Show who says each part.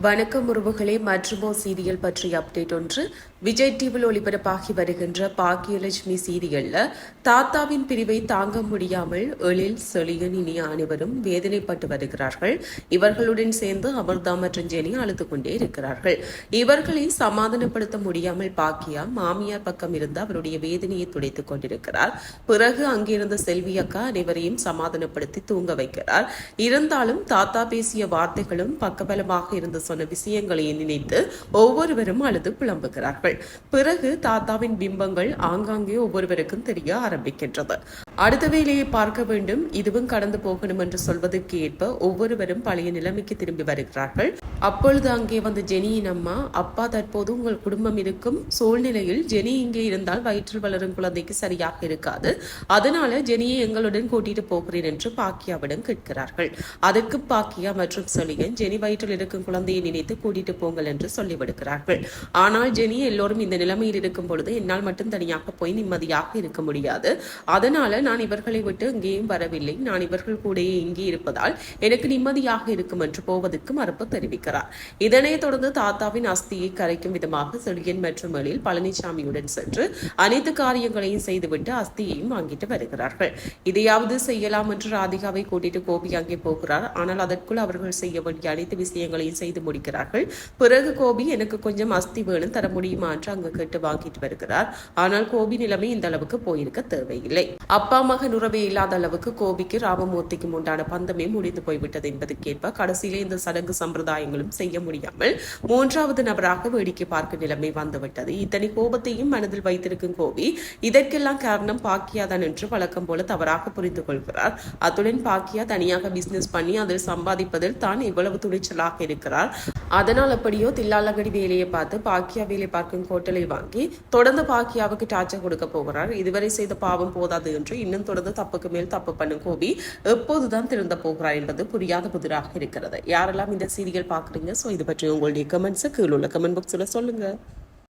Speaker 1: வணக்கம் உறவுகளே மற்றுமோ சீரியல் பற்றிய அப்டேட் ஒன்று. விஜய் டிவியில் ஒளிபரப்பாகி வருகின்ற பாக்கியலட்சுமி சீரியல்ல தாத்தாவின் பிரிவை தாங்க முடியாமல் எழில் சொலியன் இனி அனைவரும் வேதனைப்பட்டு வருகிறார்கள். இவர்களுடன் சேர்ந்து அமிர்தா மற்றும் ஜெனி அழுது கொண்டே இருக்கிறார்கள். இவர்களை சமாதானப்படுத்த முடியாமல் பாக்கியா மாமியார் பக்கம் இருந்து அவருடைய வேதனையை துடைத்துக் கொண்டிருக்கிறார். பிறகு அங்கிருந்த செல்வி அக்கா அனைவரையும் சமாதானப்படுத்தி தூங்க வைக்கிறார். இருந்தாலும் தாத்தா பேசிய வார்த்தைகளும் பக்கபலமாக இருந்த சொன்ன விஷயங்களை நினைத்து ஒவ்வொருவரும் அழுது புலம்புகிறார்கள். பிறகு தாத்தாவின் பிம்பங்கள் ஆங்காங்கே ஒவ்வொருவருக்கும் தெரிய ஆரம்பிக்கின்றது. அடுத்த வேலையை பார்க்க வேண்டும் இதுவும் கடந்து போகணும் என்று சொல்வதற்கு ஏற்ப ஒவ்வொருவரும் பழைய நிலைமைக்கு திரும்பி வருகிறார்கள். அப்பொழுது அங்கே வந்த ஜெனியின் அம்மா அப்பா தற்போது உங்கள் குடும்பம் இருக்கும். சூழ்நிலையில் ஜெனி இங்கே இருந்தால் வயிற்றில் வளரும் குழந்தைக்கு சரியாக இருக்காது. அதனால ஜெனியை எங்களுடன் கூட்டிட்டு போகிறேன் என்று பாக்கியாவிடம் கேட்கிறார்கள். அதற்கு பாக்கியா மற்றும் சொலியன் ஜெனி வயிற்றில் இருக்கும் குழந்தையை நினைத்து கூட்டிட்டு போங்கள் என்று சொல்லிவிடுகிறார்கள் ஆனால் ஜெனி எல்லோரும் இந்த நிலைமையில் இருக்கும் பொழுது என்னால் மட்டும் தனியாக போய் நிம்மதியாக இருக்க முடியாது. அதனால நான் இவர்களை விட்டு இங்கேயும் வரவில்லை. நான் இவர்கள் கூடயே இங்கே இருப்பதால் எனக்கு நிம்மதியாக இருக்கும் என்று போவதற்கு மறுப்பு தெரிவிக்கிறார். இதனைத் தொடர்ந்து தாத்தாவின் அஸ்தியை கரைக்கும் விதமாக செழியன் மற்றும் எழில் பழனிசாமியுடன் சென்று அனைத்து காரியங்களையும் செய்துவிட்டு அஸ்தியையும் வாங்கிட்டு வருகிறார்கள். இதையாவது செய்யலாம் என்று ராதிகாவை கூட்டிட்டு கோபி அங்கே போகிறார். ஆனால் அதற்குள் அவர்கள் செய்ய வேண்டிய அனைத்து விஷயங்களையும் செய்து முடிக்கிறார்கள். பிறகு கோபி எனக்கு கொஞ்சம் அஸ்தி வேணும் தர முடியுமா? என்று அங்கு கேட்டு வாங்கிட்டு வருகிறார். ஆனால் கோபி நிலைமை இந்த அளவுக்கு போயிருக்க தேவையில்லை. அப்பா மகன் உறவே இல்லாத அளவுக்கு கோபிக்கு ராமமூர்த்திக்கும் உண்டான பந்தமே முடிந்து போய்விட்டது என்பதற்கேற்ப கடைசியிலே இந்த சடங்கு சம்பிரதாயங்களும் செய்ய முடியாமல் மூன்றாவது நபராக வேடிக்கை பார்க்கும் நிலைமை வந்துவிட்டது. இத்தனை கோபத்தையும் மனதில் வைத்திருக்கும் கோபி இதற்கெல்லாம் காரணம் பாக்கியாதான் என்று வழக்கம் போல தவறாக புரிந்து கொள்கிறார். அத்துடன் பாக்கியா தனியாக பிசினஸ் பண்ணி அதில் சம்பாதிப்பதில் தான் இவ்வளவு துணிச்சலாக இருக்கிறார். அதனால் அப்படியோ தில்லாலகடி வேலையை பார்த்து பாக்கியா வேலை பார்க்கும் ஹோட்டலை வாங்கி தொடர்ந்து பாக்கியாவுக்கு டார்ச்சர் கொடுக்க போகிறார். இதுவரை செய்த பாவம் போதாது என்று இன்னும் தொடர்ந்து தப்புக்கு மேல் தப்பு பண்ணும் கோபி எப்போதுதான் திருந்த போகிறார் என்பது புரியாத புதிராக இருக்கிறது. யாரெல்லாம் இந்த சீரியல் பார்க்குறீங்க? ஸோ இது பற்றி உங்களுடைய கமெண்ட்ஸை கீழே உள்ள கமெண்ட் பாக்ஸில் சொல்லுங்க.